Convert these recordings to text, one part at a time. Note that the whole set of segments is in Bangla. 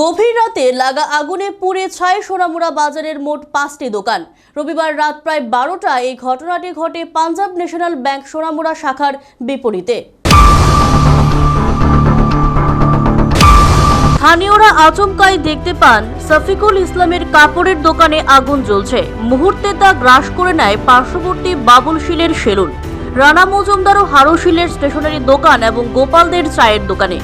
গভীর রাতে লাগা আগুনে পুড়ে ছাই সোনামুড়া বাজারের মোট পাঁচটি দোকান। রবিবার রাত প্রায় বারোটা এই ঘটনাটি ঘটে পাঞ্জাব ন্যাশনাল ব্যাংক সোনামুড়া শাখার বিপরীতে। স্থানীয়রা আচমকাই দেখতে পান সফিকুল ইসলামের কাপড়ের দোকানে আগুন জ্বলছে। মুহূর্তে তা গ্রাস করে নেয় পার্শ্ববর্তী বাবুল শিলের সেলুন। রানা মজুমদার ও হারুশিলের স্টেশনারি দোকান এবং গোপালদের চায়ের দোকানে।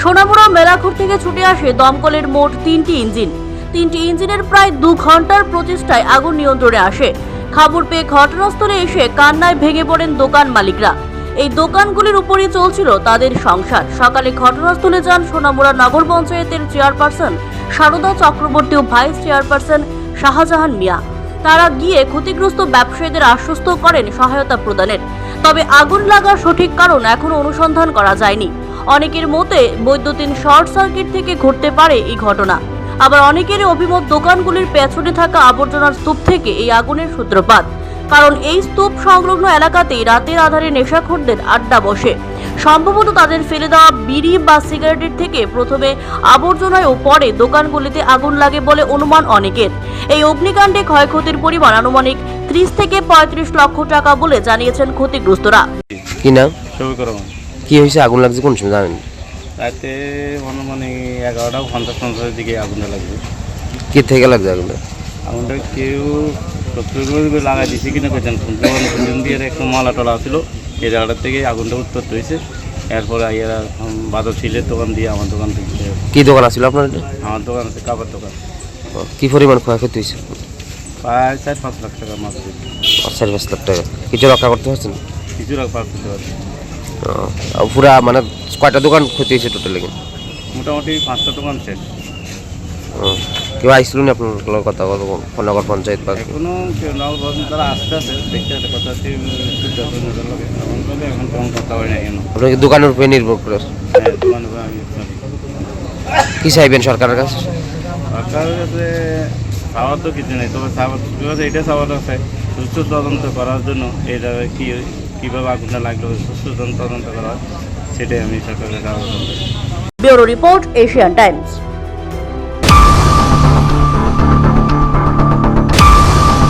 সোনামুড়া মেলাঘর থেকে ছুটে আসে দমকলের মোট তিনটি ইঞ্জিন। তিনটি ইঞ্জিনের প্রায় দু ঘণ্টার প্রচেষ্টায় আগুন নিয়ন্ত্রণে আসে। খবর পেয়ে ঘটনাস্থলে এসে কান্নায় ভেঙে পড়েন দোকান মালিকরা। এই দোকানগুলির উপরই চলছিল তাদের সংসার। সকালে ঘটনাস্থলে যান সোনামুড়া নগর পঞ্চায়েতের চেয়ারপারসন সারদা চক্রবর্তী ও ভাইস চেয়ারপারসন শাহজাহান মিয়া। তারা গিয়ে ক্ষতিগ্রস্ত ব্যবসায়ীদের আশ্বস্ত করেন সহায়তা প্রদানের। তবে আগুন লাগার সঠিক কারণ এখনও অনুসন্ধান করা যায়নি। অনেকের মতে বৈদ্যুতিন শর্ট সার্কিট থেকে ঘটতে পারে এই ঘটনা। আবার অনেকের অভিমত দোকানগুলির পেছনে থাকা আবর্জনার স্তূপ থেকে এই আগুনের সূত্রপাত। কারণ এই স্তূপ সংলগ্ন এলাকাতেই রাতের আধারে নেশাখোরদের আড্ডা বসে। সম্ভবত তাদের ফেলে দেওয়া বিড়ি বা সিগারেটের থেকে প্রথমে আবর্জনায় ও পরে দোকানগুলিতে আগুন লাগে বলে অনুমান অনেকের। এই অগ্নিকাণ্ডে ক্ষয়ক্ষতির পরিমাণ আনুমানিক ত্রিশ থেকে পঁয়ত্রিশ লক্ষ টাকা বলে জানিয়েছেন ক্ষতিগ্রস্তরা। কি নাম? কি হয়েছে? আগুন লাগছে কোন সময় জানেন? রাতে মনে মানে এগারোটা পঞ্চাশ পঞ্চাশের দিকে আগুনটা লাগবে কি থেকে লাগছে আগুনটা? আগুনটা কেউ সত্তর লাগাই দিছে কিনা পেতেন দোকান দিয়ে একটু মালা টলা ছিল। এই জায়গাটার থেকে আগুনটা উৎপত্তি হয়েছে। এরপরে আইয়ারা বাদল শিলের দোকান দিয়ে আমার দোকান থেকে কি দোকান আছিল আপনার আমার দোকান আছে কাপড় দোকান। কি পরিমাণ ক্ষয়ক্ষতি হয়েছে? প্রায় চার পাঁচ লাখ টাকা মাছ চার পাঁচ লাখ টাকা। কিছু রক্ষা করতে পারছেন? কিছু পার করতে পারছি পুরা মানে কয়টা দোকান ক্ষতি হয়েছে টোটালি মোটামুটি পাঁচটা দোকান শেষ। কেউ না আপনার কথা নগর পঞ্চায়েত বা নাও তারা আসতে আছে দেখতে কথা হচ্ছে এখন তেমন কথা হয় না কেন আপনার দোকানের উপরে নির্ভর করে হ্যাঁ আমি চলি। চাইবেন সরকারের কাছে? সরকারের কাছে চাওয়ার তো কিছু নেই তবে চাওয়ার কাছে এটা চাওয়ার আছে সুস্থ তদন্ত করার জন্য এটা কি কীভাবে আগুনটা লাগল সুস্থ তদন্ত করা হয় সেটাই আমি সরকারের কাছে রিপোর্ট এশিয়ান টাইমস।